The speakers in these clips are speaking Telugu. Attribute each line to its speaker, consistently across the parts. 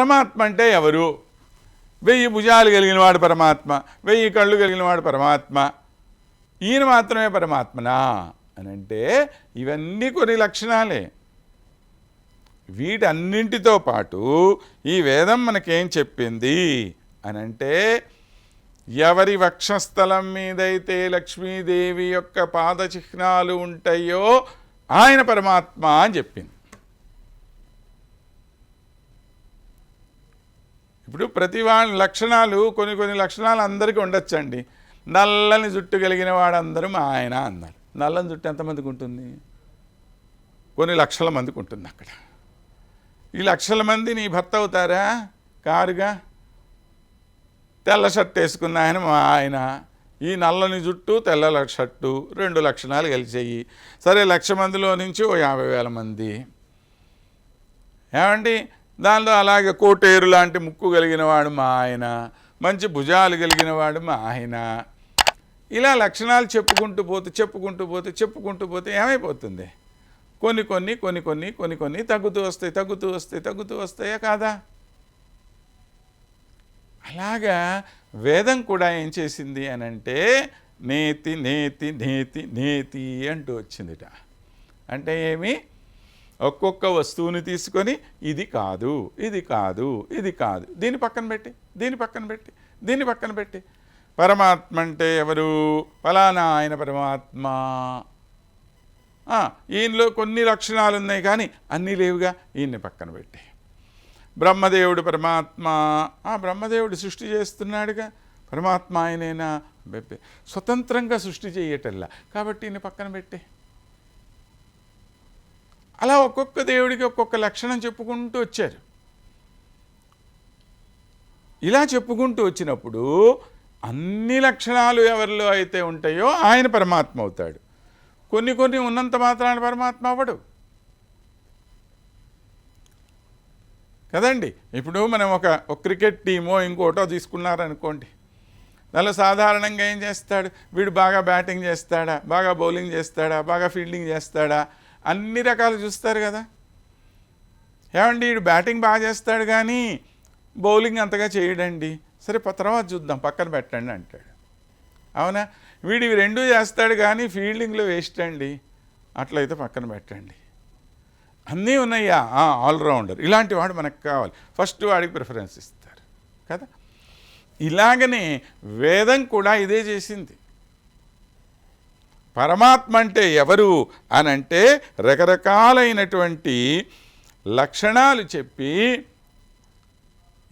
Speaker 1: పరమాత్మ అంటే ఎవరు? వెయ్యి భుజాలు కలిగిన వాడు పరమాత్మ వెయ్యి కళ్ళు కలిగిన వాడు పరమాత్మ. ఈయన మాత్రమే పరమాత్మనా? అని అంటే ఇవన్నీ కొన్ని లక్షణాలే. వీటన్నింటితో పాటు ఈ వేదం మనకేం చెప్పింది? అని అంటే ఎవరి వక్షస్థలం మీదైతే లక్ష్మీదేవి యొక్క పాద చిహ్నాలు ఉంటాయో ఆయన పరమాత్మ అని చెప్పింది. ఇప్పుడు ప్రతి వాళ్ళ లక్షణాలు కొన్ని కొన్ని లక్షణాలు అందరికీ ఉండొచ్చండి. నల్లని జుట్టు కలిగిన వాడందరూ మా ఆయన అన్నారు నల్లని జుట్టు ఎంతమందికి ఉంటుంది? కొన్ని లక్షల మందికి ఉంటుంది అక్కడ. ఈ లక్షల మంది నీ భర్త అవుతారా? కారుగా? తెల్ల షర్ట్ వేసుకున్న ఆయన మా ఆయన. ఈ నల్లని జుట్టు తెల్ల షర్టు రెండు లక్షణాలు కలిసాయి. సరే లక్ష మందిలో నుంచి ఓ యాభై వేల మంది. ఏమండి? దానిలో అలాగే కోటేరు లాంటి ముక్కు కలిగిన వాడు మా ఆయన మంచి భుజాలు కలిగిన వాడు మా ఆయన. ఇలా లక్షణాలు చెప్పుకుంటూ పోతే చెప్పుకుంటూ పోతే చెప్పుకుంటూ పోతే ఏమైపోతుంది? కొన్ని కొన్ని కొన్ని కొన్ని కొన్ని కొన్ని తగ్గుతూ వస్తాయి తగ్గుతూ వస్తాయి తగ్గుతూ వస్తాయా కాదా? అలాగా వేదం కూడా ఏం చేసింది అని అంటే నేతి నేతి నేతి నేతి అంటూ వచ్చిందిట. అంటే ఏమి? ఒక్కొక్క వస్తువుని తీసుకొని ఇది కాదు ఇది కాదు ఇది కాదు. దీని పక్కన పెట్టి దీని పక్కన పెట్టి దీని పక్కన పెట్టి. పరమాత్మ అంటే ఎవరు? ఫలానా ఆయన పరమాత్మ. ఈయనలో కొన్ని లక్షణాలు ఉన్నాయి కానీ అన్నీ లేవుగా. ఈయన్ని పక్కన పెట్టి. బ్రహ్మదేవుడు పరమాత్మ. ఆ బ్రహ్మదేవుడు సృష్టి చేస్తున్నాడుగా. పరమాత్మ ఆయనైనా? స్వతంత్రంగా సృష్టి చేయటల్లా. కాబట్టి ఈయన పక్కన పెట్టే. అలా ఒక్కొక్క దేవుడికి ఒక్కొక్క లక్షణం చెప్పుకుంటూ వచ్చారు. ఇలా చెప్పుకుంటూ వచ్చినప్పుడు అన్ని లక్షణాలు ఎవరిలో అయితే ఉంటాయో ఆయన పరమాత్మ అవుతాడు. కొన్ని కొన్ని ఉన్నంత మాత్రాన పరమాత్మ అవ్వడు. కదండి? ఇప్పుడు మనం ఒక ఒక క్రికెట్ టీమో ఇంకోటో తీసుకున్నారనుకోండి. దానిలో సాధారణంగా ఏం చేస్తాడు? వీడు బాగా బ్యాటింగ్ చేస్తాడా? బాగా బౌలింగ్ చేస్తాడా? బాగా ఫీల్డింగ్ చేస్తాడా? అన్ని రకాలు చూస్తారు కదా. ఏమండి వీడు బ్యాటింగ్ బాగా చేస్తాడు కానీ బౌలింగ్ అంతగా చేయడండి. సరే తర్వాత చూద్దాం పక్కన పెట్టండి అంటాడు. అవునా? వీడు ఇవి రెండూ చేస్తాడు కానీ ఫీల్డింగ్లో వేస్ట్ అండి. అట్లయితే పక్కన పెట్టండి. అన్నీ ఉన్నాయా? ఆల్రౌండర్. ఇలాంటి వాడు మనకు కావాలి. ఫస్ట్ వాడికి ప్రిఫరెన్స్ ఇస్తారు. కదా? ఇలాగనే వేదం కూడా ఇదే చేసింది. పరమాత్మ అంటే ఎవరు అని అంటే రకరకాలైనటువంటి లక్షణాలు చెప్పి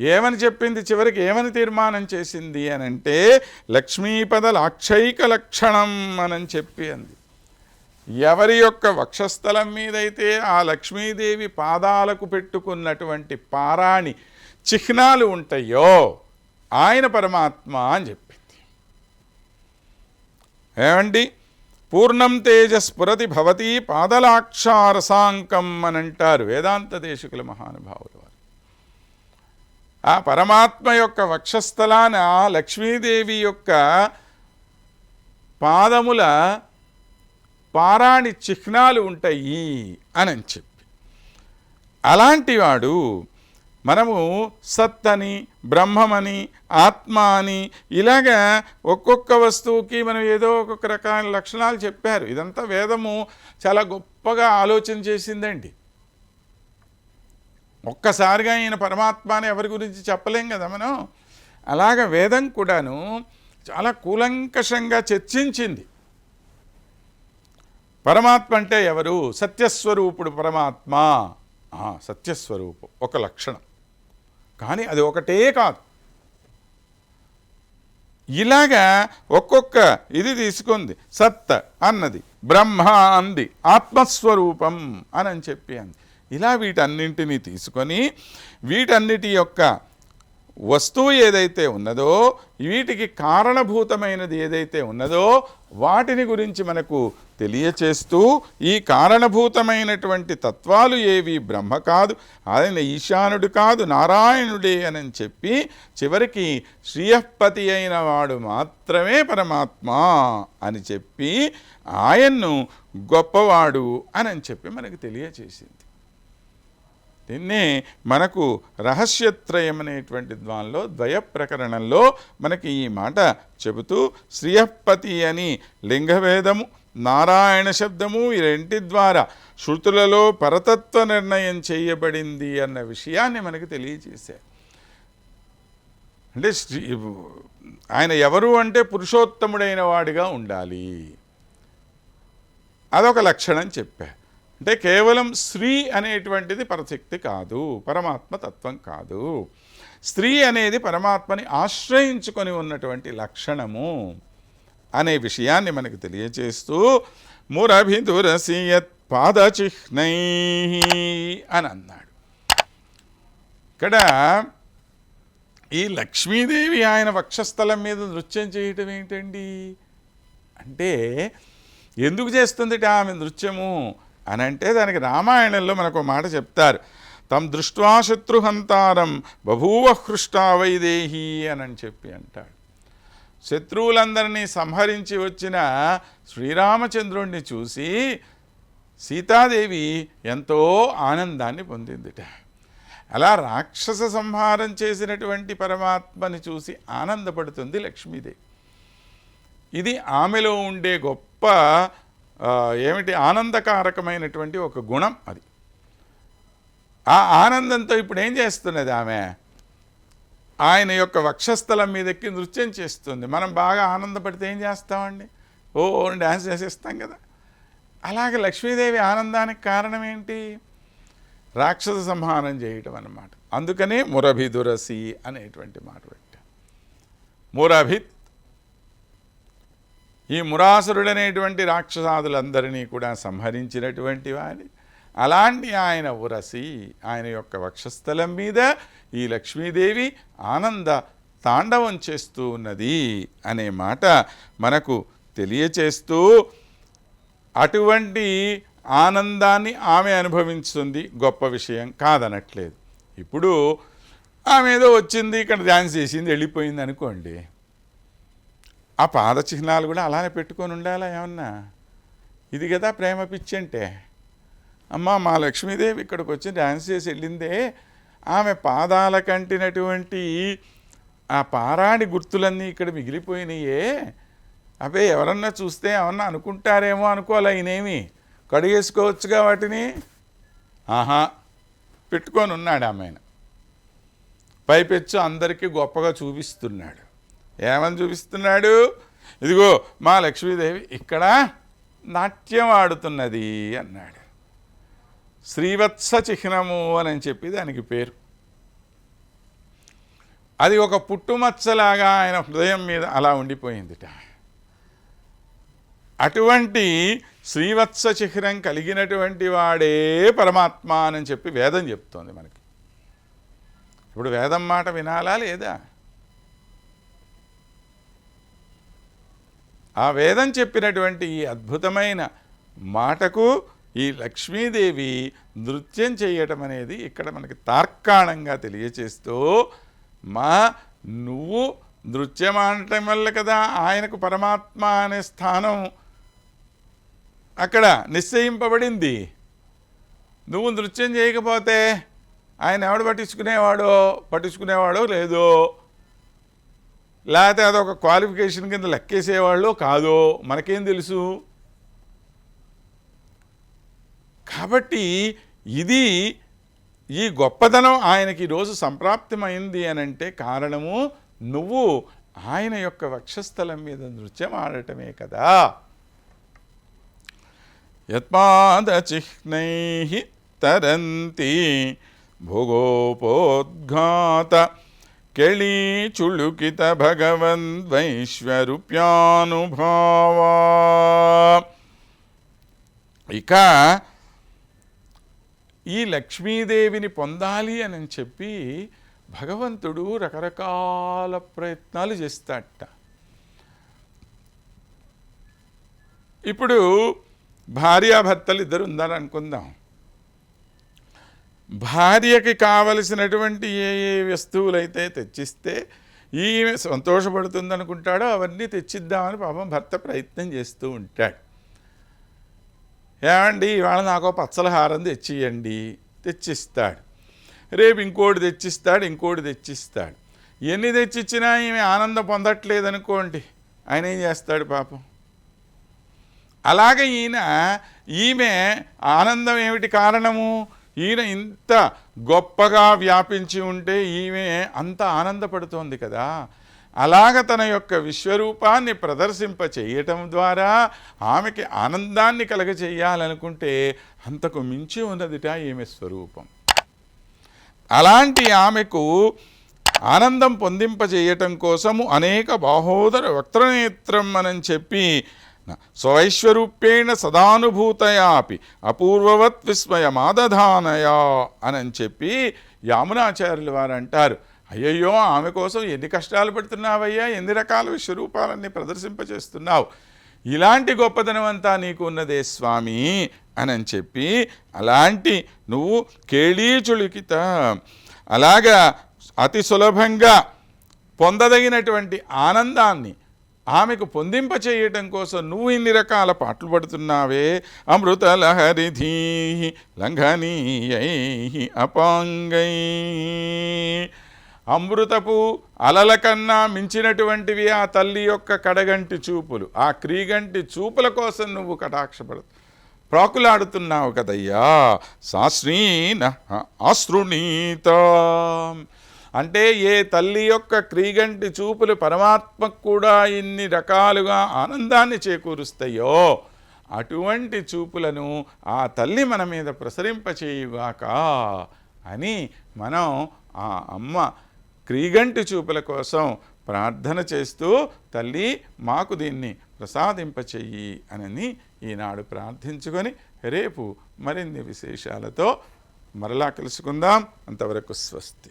Speaker 1: ఏమని చెప్పింది చివరికి ఏమని తీర్మానం చేసింది అని అంటే లక్ష్మీపద లాక్షైక లక్షణం అని చెప్పి అంది. ఎవరి యొక్క వక్షస్థలం మీదైతే ఆ లక్ష్మీదేవి పాదాలకు పెట్టుకున్నటువంటి పారాణి చిహ్నాలు ఉంటాయో ఆయన పరమాత్మ అని చెప్పింది. ఏమండి? పూర్ణం తేజస్ఫురతి భవతి పాదలాక్షారసాంకం అని అంటారు. వేదాంత దేశికుల మహానుభావులు వారు. ఆ పరమాత్మ యొక్క వక్షస్థలాన లక్ష్మీదేవి యొక్క పాదముల పారాణి చిహ్నాలు ఉంటాయి అని చెప్పి. అలాంటివాడు మనము సత్ అని బ్రహ్మమని ఆత్మ అని ఇలాగా ఒక్కొక్క వస్తువుకి మనం ఏదో ఒక్కొక్క రకాల లక్షణాలు చెప్పారు. ఇదంతా వేదము చాలా గొప్పగా ఆలోచన చేసిందండి. ఒక్కసారిగా ఈయన పరమాత్మ అని ఎవరి గురించి చెప్పలేం కదా మనం? అలాగ వేదం కూడాను చాలా కూలంకషంగా చర్చించింది. పరమాత్మ అంటే ఎవరు? సత్యస్వరూపుడు పరమాత్మ. సత్యస్వరూపం. ఒక లక్షణం. కానీ అది ఒకటే కాదు. ఇలాగా ఒక్కొక్క ఇది తీసుకుంది సత్త అన్నది బ్రహ్మ అంది ఆత్మస్వరూపం అని అని చెప్పి అంది. ఇలా వీటన్నింటినీ తీసుకొని వీటన్నిటి యొక్క వస్తువు ఏదైతే ఉన్నదో వీటికి కారణభూతమైనది ఏదైతే ఉన్నదో వాటిని గురించి మనకు తెలియచేస్తూ ఈ కారణభూతమైనటువంటి తత్వాలు ఏవి బ్రహ్మ కాదు ఆయన ఈశానుడు కాదు నారాయణుడే అని చెప్పి చివరికి శ్రీయపతి అయిన వాడు మాత్రమే పరమాత్మ అని చెప్పి ఆయన్ను గొప్పవాడు అని చెప్పి మనకు తెలియచేసింది. దీన్ని మనకు రహస్యత్రయం అనేటువంటి ద్వాన్లో ద్వయ ప్రకరణంలో మనకి ఈ మాట చెబుతూ శ్రియపతి అని లింగభేదము నారాయణ శబ్దము ఈ రెంటి ద్వారా శృతులలో పరతత్వ నిర్ణయం చేయబడింది అన్న విషయాన్ని మనకు తెలియజేశారు. అంటే శ్రీ ఆయన ఎవరు అంటే పురుషోత్తముడైన వాడిగా ఉండాలి. అదొక లక్షణం చెప్పారు. అంటే కేవలం స్త్రీ అనేటువంటిది పరశక్తి కాదు పరమాత్మ తత్వం కాదు. స్త్రీ అనేది పరమాత్మని ఆశ్రయించుకొని ఉన్నటువంటి లక్షణము అనే విషయాన్ని మనకు తెలియచేస్తూ మురభిదురసియత్ పాదచిహ్నై అని అన్నాడు. ఇక్కడ ఈ లక్ష్మీదేవి ఆయన వక్షస్థలం మీద నృత్యం చేయటం ఏంటండి? అంటే ఎందుకు చేస్తుంది ఆమె నృత్యము? అని అంటే దానికి రామాయణంలో మనకు ఒక మాట చెప్తారు. తం దృష్ట్వా శత్రుహంతారం బభూవ హృష్టా వైదేహి అని చెప్పి అంటాడు. శత్రువులందరినీ సంహరించి వచ్చిన శ్రీరామచంద్రుణ్ణి చూసి సీతాదేవి ఎంతో ఆనందాన్ని పొందిందిట. అలా రాక్షస సంహారం చేసినటువంటి పరమాత్మని చూసి ఆనందపడుతుంది లక్ష్మీదేవి. ఇది ఆమెలో ఉండే గొప్ప ఏమిటి? ఆనందకారకమైనటువంటి ఒక గుణం అది. ఆ ఆనందంతో ఇప్పుడు ఏం చేస్తున్నది ఆమె? ఆయన యొక్క వక్షస్థలం మీదకి నృత్యం చేస్తుంది. మనం బాగా ఆనందపడితే ఏం చేస్తామండి? ఓ డ్యాన్స్ చేసేస్తాం కదా. అలాగే లక్ష్మీదేవి ఆనందానికి కారణం ఏంటి రాక్షస సంహారం చేయటం అన్నమాట. అందుకనే మురభిదురసి అనేటువంటి మాట పెట్టా మురభిత్ ఈ మురాసురుడనేటువంటి రాక్షసాదులందరినీ కూడా సంహరించినటువంటి వారి. అలాంటి ఆయన ఉరసి ఆయన యొక్క వక్షస్థలం మీద ఈ లక్ష్మీదేవి ఆనంద తాండవం చేస్తూ ఉన్నది అనే మాట మనకు తెలియచేస్తూ అటువంటి ఆనందాన్ని ఆమె అనుభవించుంది గొప్ప విషయం కాదనట్లేదు. ఇప్పుడు ఆమె ఏదో వచ్చింది ఇక్కడ డ్యాన్స్ చేసింది వెళ్ళిపోయింది అనుకోండి. ఆ పాద చిహ్నాలు కూడా అలానే పెట్టుకొని ఉండాలా ఏమన్నా? ఇది కదా ప్రేమ పిచ్చి అంటే అమ్మ మా లక్ష్మీదేవి ఇక్కడికి వచ్చి డ్యాన్స్ చేసి వెళ్ళిందే. ఆమె పాదాల కంటినటువంటి ఆ పారాడి గుర్తులన్నీ ఇక్కడ మిగిలిపోయినాయే. అవే ఎవరన్నా చూస్తే ఏమన్నా అనుకుంటారేమో అనుకోలే ఈయనేమి? కడిగేసుకోవచ్చుగా వాటిని? ఆహా పెట్టుకొని ఉన్నాడు ఆమెను పైపెచ్చు అందరికీ గొప్పగా చూపిస్తున్నాడు. ఏమని చూపిస్తున్నాడు? ఇదిగో మా లక్ష్మీదేవి ఇక్కడ నాట్యం ఆడుతున్నది అన్నాడు. శ్రీవత్స చిహ్నము అని చెప్పి దానికి పేరు. అది ఒక పుట్టుమచ్చలాగా ఆయన హృదయం మీద అలా ఉండిపోయిందిట. అటువంటి శ్రీవత్స చిహ్నం కలిగినటువంటి వాడే పరమాత్మ అని చెప్పి వేదం చెప్తోంది మనకి. ఇప్పుడు వేదం మాట వినాలా లేదా? ఆ వేదం చెప్పినటువంటి ఈ అద్భుతమైన మాటకు ఈ లక్ష్మీదేవి నృత్యం చేయటం అనేది ఇక్కడ మనకి తార్కాణంగా తెలియచేస్తూ మా నువ్వు నృత్యం అనటం వల్ల కదా ఆయనకు పరమాత్మ అనే స్థానం అక్కడ నిశ్చయింపబడింది. నువ్వు నృత్యం చేయకపోతే ఆయన ఎవడు పట్టించుకునేవాడో పట్టించుకునేవాడో లేదో లేకపోతే అదొక క్వాలిఫికేషన్ కింద లెక్కేసేవాళ్ళు కాదో మనకేం తెలుసు? కాబట్టి ఇది ఈ గొప్పదనం ఆయనకి ఈరోజు సంప్రాప్తమైంది అని అంటే కారణము నువ్వు ఆయన యొక్క వక్షస్థలం మీద నృత్యం ఆడటమే కదా. యత్పాదచిహ్నై తరంతి భోగోపోద్ఘాత కెళీ చుళుకిత ఇక ఈ లక్ష్మీదేవిని పొందాలి అని చెప్పి భగవంతుడు రకరకాల ప్రయత్నాలు చేస్తాడట ఇప్పుడు భార్యాభర్తలు ఇద్దరు ఉందని అనుకుందాం భార్యకి కావలసినటువంటి ఏ ఏ వస్తువులైతే తెచ్చిస్తే ఈమె సంతోషపడుతుందనుకుంటాడో అవన్నీ తెచ్చిద్దామని పాపం భర్త ప్రయత్నం చేస్తూ ఉంటాడు. ఏమండి ఇవాళ నాకు పచ్చల హారం తెచ్చియండి తెచ్చిస్తాడు. రేపు ఇంకోటి తెచ్చిస్తాడు ఇంకోటి తెచ్చిస్తాడు. ఎన్ని తెచ్చిచ్చినా ఈమె ఆనందం పొందట్లేదు అనుకోండి ఆయన ఏం చేస్తాడు పాపం? అలాగే ఈయన ఈమె ఆనందం ఏమిటి కారణము? ఈయన ఇంత గొప్పగా వ్యాపించి ఉంటే ఈమె అంత ఆనందపడుతోంది కదా. అలాగ తన యొక్క విశ్వరూపాన్ని ప్రదర్శింప చేయటం ద్వారా ఆమెకి ఆనందాన్ని కలగచేయాలనుకుంటే అంతకు మించి ఉన్నదిట ఈమె స్వరూపం. అలాంటి ఆమెకు ఆనందం పొందింపజేయటం కోసము అనేక బాహోదర వక్త్రనేత్రం అని చెప్పి స్వైశ్వరూపేణ సదానుభూతయాపి అపూర్వవత్ విస్మయమాదధానయా అని చెప్పి యామునాచార్యులు వారు అంటారు అయ్యయ్యో ఆమె కోసం ఎన్ని కష్టాలు పెడుతున్నావయ్యా ఎన్ని రకాల విశ్వరూపాలన్నీ ప్రదర్శింపచేస్తున్నావు ఇలాంటి గొప్పదనం అంతా నీకు ఉన్నదే స్వామి అని చెప్పి అలాంటి నువ్వు కేళీచుళికిత అలాగా అతి సులభంగా పొందదగినటువంటి ఆనందాన్ని ఆమెకు పొందింప చేయటం కోసం నువ్వు ఇన్ని రకాల పాటలు పడుతున్నావే. అమృత లహరిధీ లంఘనీయై అపాంగై. అమృతపు అలల కన్నా మించినటువంటివి ఆ తల్లి యొక్క కడగంటి చూపులు. ఆ క్రీగంటి చూపుల కోసం నువ్వు కటాక్షపడు ప్రాకులాడుతున్నావు కదయ్యా. సాశ్రీన ఆశ్రుణీత. అంటే ఏ తల్లి యొక్క క్రీగంటి చూపులు పరమాత్మకు కూడా ఇన్ని రకాలుగా ఆనందాన్ని చేకూరుస్తాయో అటువంటి చూపులను ఆ తల్లి మన మీద ప్రసరింపచేయుగాక అని మనం ఆ అమ్మ క్రీగంటి చూపుల కోసం ప్రార్థన చేస్తూ తల్లి మాకు దీన్ని ప్రసాదింపచెయ్యి అని ఈనాడు ప్రార్థించుకొని రేపు మరిన్ని విశేషాలతో మరలా కలుసుకుందాం. అంతవరకు స్వస్తి.